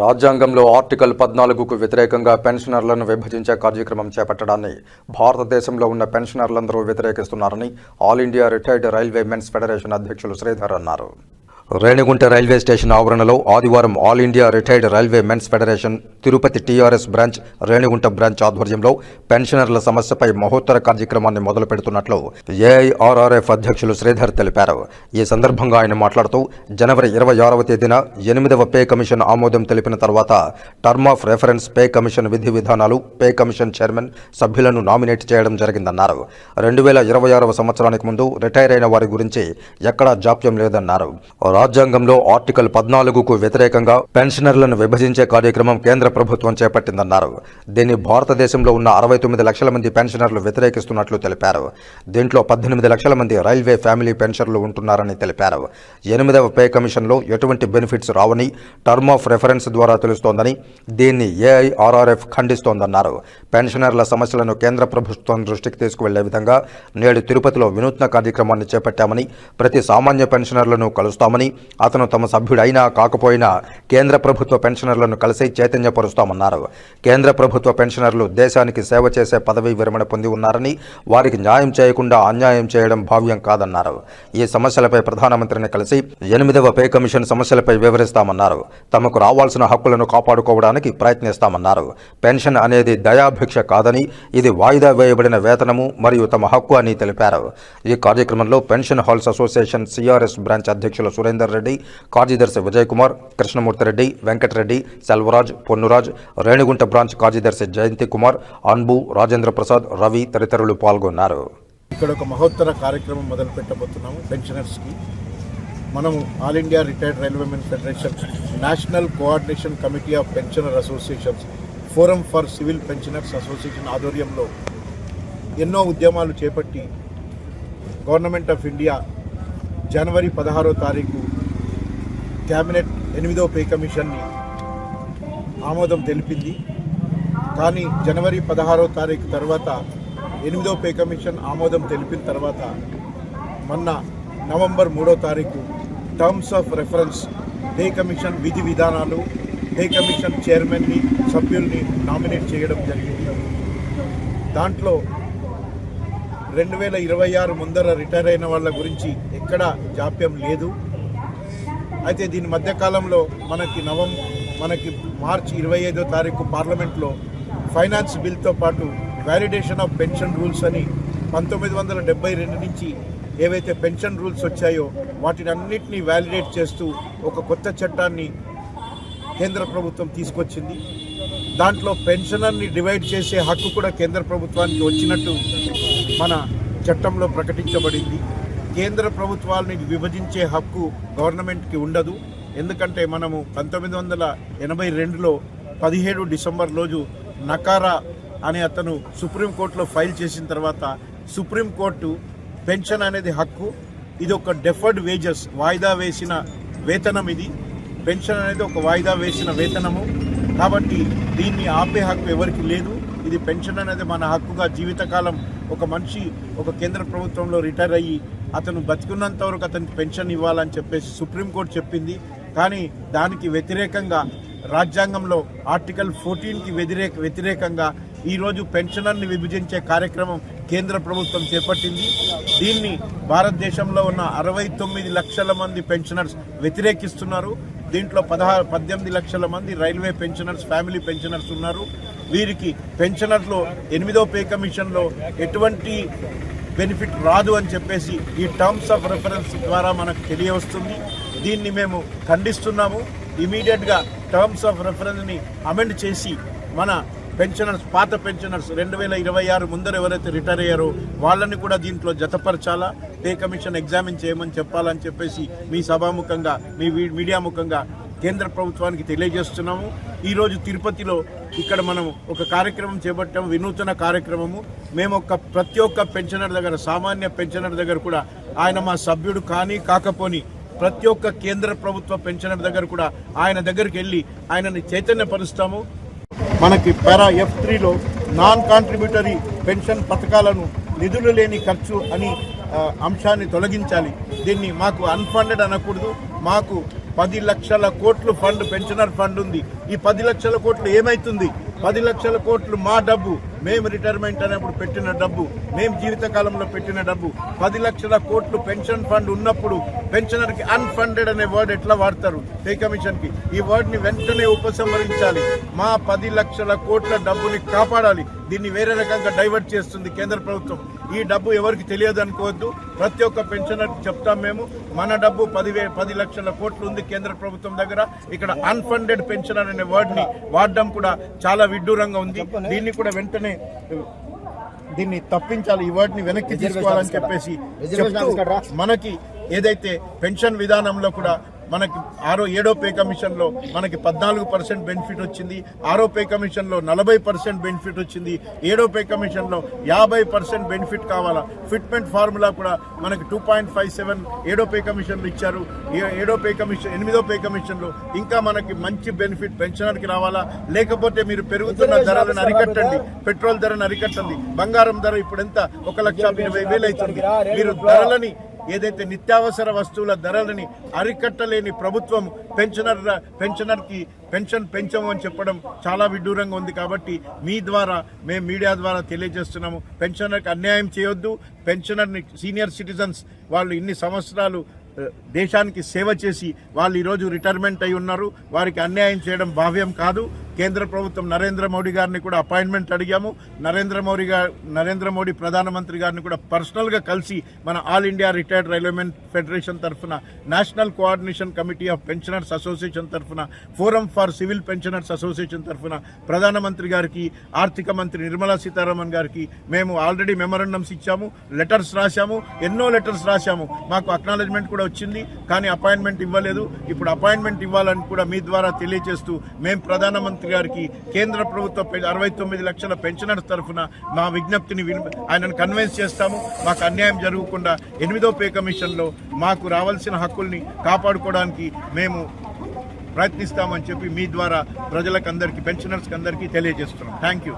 రాజ్యాంగంలో ఆర్టికల్ పద్నాలుగుకు వ్యతిరేకంగా పెన్షనర్లను విభజించే కార్యక్రమం చేపట్టడాన్ని భారతదేశంలో ఉన్న పెన్షనర్లందరూ వ్యతిరేకిస్తున్నారని all India retired railway men's federation అధ్యక్షులు శ్రీధర్ అన్నారు. రేణిగుంట రైల్వే స్టేషన్ ఆవరణలో ఆదివారం all India retired railway men's federation Tirupati TRS branch Renigunta branch ఆధ్వర్యంలో పెన్షనర్ల సమస్యపై మహోత్తర కార్యక్రమాన్ని మొదలు పెడుతున్నట్లు ఏఐఆర్ఆర్ఎఫ్ అధ్యక్షులు శ్రీధర్ తెలిపారు. ఈ సందర్భంగా ఆయన మాట్లాడుతూ జనవరి ఇరవై ఆరవ తేదీన ఎనిమిదవ పే కమిషన్ ఆమోదం తెలిపిన తర్వాత term of reference pay commission విధి విధానాలు పే కమిషన్ చైర్మన్ సభ్యులను నామినేట్ చేయడం జరిగిందన్నారు. రెండు వేల ఇరవై ఆరవ సంవత్సరానికి ముందు రిటైర్ అయిన వారి గురించి ఎక్కడా జాప్యం లేదన్నారు. రాజ్యాంగంలో ఆర్టికల్ పద్నాలుగుకు వ్యతిరేకంగా పెన్షనర్లను విభజించే కార్యక్రమం కేంద్ర ప్రభుత్వం చేపట్టిందన్నారు. దీన్ని భారతదేశంలో ఉన్న అరవై తొమ్మిది లక్షల మంది పెన్షనర్లు వ్యతిరేకిస్తున్నట్లు తెలిపారు. దీంట్లో పద్దెనిమిది లక్షల మంది రైల్వే ఫ్యామిలీ పెన్షన్లు ఉంటున్నారని తెలిపారు. ఎనిమిదవ పే కమిషన్లో ఎటువంటి బెనిఫిట్స్ రావని టర్మ్ ఆఫ్ రెఫరెన్స్ ద్వారా తెలుస్తోందని దీన్ని ఏఐఆర్ఆర్ఎఫ్ ఖండిస్తోందన్నారు. పెన్షనర్ల సమస్యలను కేంద్ర ప్రభుత్వం దృష్టికి తీసుకువెళ్ళే విధంగా నేడు తిరుపతిలో వినూత్న కార్యక్రమాన్ని చేపట్టామని ప్రతి సామాన్య పెన్షనర్లను కలుస్తామని అతను తమ సభ్యుడైనా కాకపోయినా కేంద్ర ప్రభుత్వ పెన్షనర్లను కలిసి చైతన్యపరుస్తామన్నారు. కేంద్ర ప్రభుత్వ పెన్షనర్లు దేశానికి సేవ చేసే పదవీ విరమణ పొంది ఉన్నారని వారికి న్యాయం చేయకుండా అన్యాయం చేయడం భావ్యం కాదన్నారు. ఈ సమస్యలపై ప్రధానమంత్రిని కలిసి ఎనిమిదవ పే కమిషన్ సమస్యలపై వివరిస్తామన్నారు. తమకు రావాల్సిన హక్కులను కాపాడుకోవడానికి ప్రయత్నిస్తామన్నారు. పెన్షన్ అనేది దయాభిక్ష కాదని ఇది వాయిదా వేయబడిన వేతనము మరియు తమ హక్కు అని తెలిపారు. ఈ కార్యక్రమంలో pension holders association CRS branch అధ్యక్షులు సురేంద్ర రెడ్డి కార్యదర్శి విజయ్ కుమార్ కృష్ణమూర్తి రెడ్డి వెంకటరెడ్డి సెల్వరాజ్ పొన్నురాజ్ రేణిగుంట బ్రాంచ్ కార్యదర్శి జయంతి కుమార్ అన్బు రాజేంద్ర ప్రసాద్ రవి తదితరులు పాల్గొన్నారు. ఇక్కడ ఒక మహోత్తర కార్యక్రమం మొదలు పెట్టబోతున్నాము పెన్షనర్స్కి. మనము all India retired railway men federation national coordination committee of pensioner associations forum for civil pensioners association ఆధ్వర్యంలో ఎన్నో ఉద్యమాలు చేపట్టి గవర్నమెంట్ ఆఫ్ ఇండియా జనవరి పదహారో తారీఖు క్యాబినెట్ ఎనిమిదో పే కమిషన్ని ఆమోదం తెలిపింది. కానీ జనవరి పదహారో తారీఖు తర్వాత ఎనిమిదో పే కమిషన్ ఆమోదం తెలిపిన తర్వాత మొన్న నవంబర్ మూడో తారీఖు terms of reference pay commission విధి విధానాలు పే కమిషన్ చైర్మన్ని సభ్యుల్ని నామినేట్ చేయడం జరిగింది. దాంట్లో రెండు వేల ఇరవై ఆరు ముందర రిటైర్ అయిన వాళ్ళ గురించి ఎక్కడా జాప్యం లేదు. అయితే దీని మధ్యకాలంలో మనకి నవం మనకి మార్చి ఇరవై ఐదో తారీఖు పార్లమెంట్లో ఫైనాన్స్ బిల్తో పాటు వ్యాలిడేషన్ ఆఫ్ పెన్షన్ రూల్స్ అని పంతొమ్మిది వందల డెబ్బై రెండు నుంచి ఏవైతే పెన్షన్ రూల్స్ వచ్చాయో వాటిని అన్నింటినీ వ్యాలిడేట్ చేస్తూ ఒక కొత్త చట్టాన్ని కేంద్ర ప్రభుత్వం తీసుకొచ్చింది. దాంట్లో పెన్షనర్ని డివైడ్ చేసే హక్కు కూడా కేంద్ర ప్రభుత్వానికి వచ్చినట్టు మన చట్టంలో ప్రకటించబడింది. కేంద్ర ప్రభుత్వాలని విభజించే హక్కు గవర్నమెంట్కి ఉండదు. ఎందుకంటే మనము పంతొమ్మిది వందల ఎనభై రెండులో పదిహేడు డిసెంబర్ రోజు నకారా అనే అతను సుప్రీంకోర్టులో ఫైల్ చేసిన తర్వాత సుప్రీంకోర్టు పెన్షన్ అనేది హక్కు. ఇది ఒక డెఫర్డ్ వేజెస్ వాయిదా వేసిన వేతనం ఇది. పెన్షన్ అనేది ఒక వాయిదా వేసిన వేతనము. కాబట్టి దీన్ని ఆపే హక్కు ఎవరికి లేదు. ఇది పెన్షన్ అనేది మన హక్కుగా జీవితకాలం ఒక మనిషి ఒక కేంద్ర ప్రభుత్వంలో రిటైర్ అయ్యి అతను బతికున్నంత వరకు అతనికి పెన్షన్ ఇవ్వాలని చెప్పేసి సుప్రీంకోర్టు చెప్పింది. కానీ దానికి వ్యతిరేకంగా రాజ్యాంగంలో ఆర్టికల్ ఫోర్టీన్కి వ్యతిరేక వ్యతిరేకంగా ఈరోజు పెన్షనర్ని విభజించే కార్యక్రమం కేంద్ర ప్రభుత్వం చేపట్టింది. దీన్ని భారతదేశంలో ఉన్న అరవై తొమ్మిది లక్షల మంది పెన్షనర్స్ వ్యతిరేకిస్తున్నారు. దీంట్లో పదహారు పద్దెనిమిది లక్షల మంది రైల్వే పెన్షనర్స్ ఫ్యామిలీ పెన్షనర్స్ ఉన్నారు. వీరికి పెన్షనర్లో ఎనిమిదో పే కమిషన్లో ఎటువంటి బెనిఫిట్ రాదు అని చెప్పేసి ఈ టర్మ్స్ ఆఫ్ రెఫరెన్స్ ద్వారా మనకు తెలియవస్తుంది. దీన్ని మేము ఖండిస్తున్నాము. ఇమీడియట్గా టర్మ్స్ ఆఫ్ రెఫరెన్స్ని అమెండ్ చేసి మన పెన్షనర్స్ పాత పెన్షనర్స్ రెండు వేల ఇరవై ఆరు ముందర ఎవరైతే రిటైర్ అయ్యారో వాళ్ళని కూడా దీంట్లో జతపరచాలా? పే కమిషన్ ఎగ్జామిన్ చేయమని చెప్పాలని చెప్పేసి మీ సభాముఖంగా మీ మీడియా ముఖంగా కేంద్ర ప్రభుత్వానికి తెలియజేస్తున్నాము. ఈరోజు తిరుపతిలో ఇక్కడ మనం ఒక కార్యక్రమం చేపట్టాము వినూతన కార్యక్రమము. మేము ఒక ప్రతి ఒక్క పెన్షనర్ దగ్గర సామాన్య పెన్షనర్ దగ్గర కూడా ఆయన మా సభ్యుడు కానీ కాకపోని ప్రతి ఒక్క కేంద్ర ప్రభుత్వ పెన్షనర్ దగ్గర కూడా ఆయన దగ్గరికి వెళ్ళి ఆయనని చైతన్యపరుస్తాము. మనకి పారా ఎఫ్ త్రీలో నాన్ కాంట్రిబ్యూటరీ పెన్షన్ పథకాలను నిధులు లేని ఖర్చు అని అంశాన్ని తొలగించాలి. దీన్ని మాకు అన్ఫండెడ్ అనకూడదు. మాకు పది లక్షల కోట్లు ఫండ్ పెన్షనర్ ఫండ్ ఉంది. ఈ పది లక్షల కోట్లు ఏమైతుంది? పది లక్షల కోట్లు మా డబ్బు. మేము రిటైర్మెంట్ అనేప్పుడు పెట్టిన డబ్బు మేము జీవితకాలంలో పెట్టిన డబ్బు పది లక్షల కోట్లు పెన్షన్ ఫండ్ ఉన్నప్పుడు పెన్షనర్కి అన్ఫండెడ్ అనే వర్డ్ ఎట్లా వాడతారు? పే కమిషన్కి ఈ వర్డ్ని వెంటనే ఉపసంహరించాలి. మా పది లక్షల కోట్ల డబ్బుని కాపాడాలి. దీన్ని వేరే రకంగా డైవర్ట్ చేస్తుంది కేంద్ర ప్రభుత్వం. ఈ డబ్బు ఎవరికి తెలియదు అనుకోవద్దు. ప్రతి ఒక్క పెన్షనర్ చెప్తాం మేము. మన డబ్బు పదివే పది లక్షల కోట్లు ఉంది కేంద్ర ప్రభుత్వం దగ్గర. ఇక్కడ అన్ఫండెడ్ పెన్షనర్ అనే వర్డ్ని వాడడం కూడా చాలా విడ్డూరంగా ఉంది. దీన్ని కూడా వెంటనే దీన్ని తప్పించాలి ఈ వర్డ్ని వెనక్కి తీసుకోవాలని చెప్పేసి మనకి ఏదైతే పెన్షన్ విధానంలో కూడా మనకి ఆరో ఏడో పే కమిషన్లో మనకి పద్నాలుగు పర్సెంట్ బెనిఫిట్ వచ్చింది. ఆరో పే కమిషన్లో నలభై పర్సెంట్ బెనిఫిట్ వచ్చింది. ఏడో పే కమిషన్లో యాభై పర్సెంట్ బెనిఫిట్ కావాలా? ఫిట్మెంట్ ఫార్ములా కూడా మనకి టూ పాయింట్ ఫైవ్ సెవెన్ ఏడో పే కమిషన్లో ఇచ్చారు ఏడో పే కమిషన్ ఎనిమిదో పే కమిషన్లో ఇంకా మనకి మంచి బెనిఫిట్ పెన్షనర్కి రావాలా? లేకపోతే మీరు పెరుగుతున్న ధరలను అరికట్టండి. పెట్రోల్ ధరను అరికట్టండి. బంగారం ధర ఇప్పుడు ఎంత? ఒక లక్ష ఇరవై వేలు అవుతుంది. మీరు ధరలని ఏదైతే నిత్యావసర వస్తువుల ధరలని అరికట్టలేని ప్రభుత్వం పెన్షనర్ పెన్షనర్కి పెన్షన్ పెంచము అని చెప్పడం చాలా విడ్డూరంగా ఉంది కాబట్టి మీ ద్వారా మేము మీడియా ద్వారా తెలియజేస్తున్నాము. పెన్షనర్కి అన్యాయం చేయొద్దు. పెన్షనర్ని సీనియర్ సిటిజన్స్ వాళ్ళు ఇన్ని సంవత్సరాలు దేశానికి సేవ చేసి వాళ్ళు ఈరోజు రిటైర్మెంట్ అయి ఉన్నారు. వారికి అన్యాయం చేయడం భావ్యం కాదు. కేంద్ర ప్రభుత్వం నరేంద్ర మోడీ గారిని కూడా అపాయింట్మెంట్ అడిగాము. నరేంద్ర మోడీ గారు నరేంద్ర మోడీ ప్రధానమంత్రి గారిని కూడా పర్సనల్గా కలిసి మన all India retired railwaymen federation తరఫున national coordination committee of pensioners association తరఫున forum for civil pensioners association తరఫున ప్రధానమంత్రి గారికి ఆర్థిక మంత్రి నిర్మలా సీతారామన్ గారికి మేము ఆల్రెడీ మెమరాండమ్స్ ఇచ్చాము లెటర్స్ రాశాము ఎన్నో లెటర్స్ రాశాము. మాకు అక్నాలజ్మెంట్ కూడా వచ్చింది కానీ అపాయింట్మెంట్ ఇవ్వలేదు. ఇప్పుడు అపాయింట్మెంట్ ఇవ్వాలని కూడా మీ ద్వారా తెలియజేస్తూ మేము ప్రధానమంత్రి గారికి కేంద్ర ప్రభుత్వ అరవై తొమ్మిది లక్షల పెన్షనర్స్ తరఫున మా విజ్ఞప్తిని విని- ఆయనను కన్విన్స్ చేస్తాము. మాకు అన్యాయం జరగకుండా ఎనిమిదో పే కమిషన్లో మాకు రావాల్సిన హక్కుల్ని కాపాడుకోవడానికి మేము ప్రయత్నిస్తామని చెప్పి మీ ద్వారా ప్రజలకు అందరికీ పెన్షనర్స్కి అందరికీ తెలియజేస్తున్నాం. Thank you